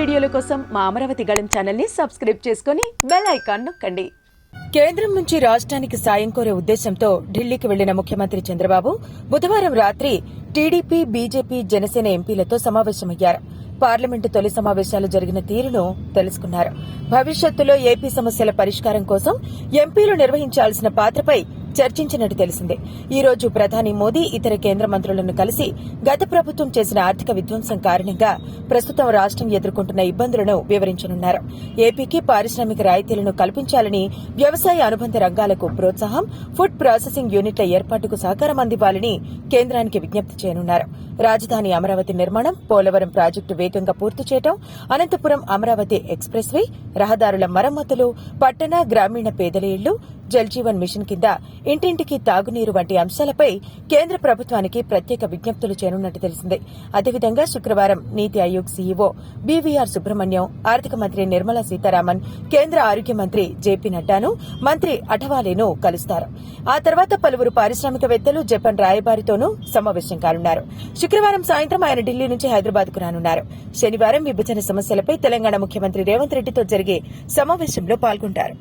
కోసం మా అమరావతి గళం ఛానల్ని సబ్స్క్రైబ్ చేసుకుని బెల్ ఐకాన్ నొక్కండి. కేంద్రం నుంచి రాష్ట్రానికి సాయం కోరే ఉద్దేశంతో ఢిల్లీకి వెళ్ళిన ముఖ్యమంత్రి చంద్రబాబు బుధవారం రాత్రి టీడీపీ బీజేపీ జనసేన ఎంపీలతో సమావేశమయ్యారు. పార్లమెంటు తొలి సమావేశాలు జరిగిన తీరును తెలుసుకున్నారు. భవిష్యత్తులో ఏపీ సమస్యల పరిష్కారం కోసం ఎంపీలు నిర్వహించాల్సిన పాత్రపై చర్చించినట్టు తెలిసిందే. ఈ రోజు ప్రధాని మోదీ ఇతర కేంద్ర మంత్రులను కలిసి గత ప్రభుత్వం చేసిన ఆర్థిక విధ్వంసం కారణంగా ప్రస్తుతం రాష్ట్రం ఎదుర్కొంటున్న ఇబ్బందులను వివరించనున్నారు. ఏపీకి పారిశ్రామిక రాయితీలను కల్పించాలని వ్యవసాయ అనుబంధ రంగాలకు ప్రోత్సాహం ఫుడ్ ప్రాసెసింగ్ యూనిట్ల ఏర్పాటుకు సహకారం అందివ్వాలని కేంద్రానికి విజ్ఞప్తి చేయనున్నారు. రాజధాని అమరావతి నిర్మాణం పోలవరం ప్రాజెక్టు వేగంగా పూర్తి చేయడం అనంతపురం అమరావతి ఎక్స్ప్రెస్ వే రహదారుల మరమ్మతులు పట్టణ గ్రామీణ పేదల ఇళ్ళు జల్ జీవన్ మిషన్ కింద ఇంటింటికి తాగునీరు వంటి అంశాలపై కేంద్ర ప్రభుత్వానికి ప్రత్యేక విజ్ఞప్తులు చేరున్నట్టు తెలిసింది. అదేవిధంగా శుక్రవారం నీతి ఆయోగ్ సీఈఓ బీవీఆర్ సుబ్రహ్మణ్యం ఆర్థిక మంత్రి నిర్మలా సీతారామన్ కేంద్ర ఆరోగ్య మంత్రి జేపీ నడ్డాను మంత్రి అఠవాలేను కలుస్తారు. ఆ తర్వాత పలువురు పారిశ్రామికవేత్తలు జపాన్ రాయబారితోనూ సమావేశం కానున్నారు. శుక్రవారం సాయంత్రం ఆయన ఢిల్లీ నుంచి హైదరాబాద్కు రానున్నారు. శనివారం విభజన సమస్యలపై తెలంగాణ ముఖ్యమంత్రి రేవంత్ రెడ్డితో జరిగే సమావేశంలో పాల్గొంటారు.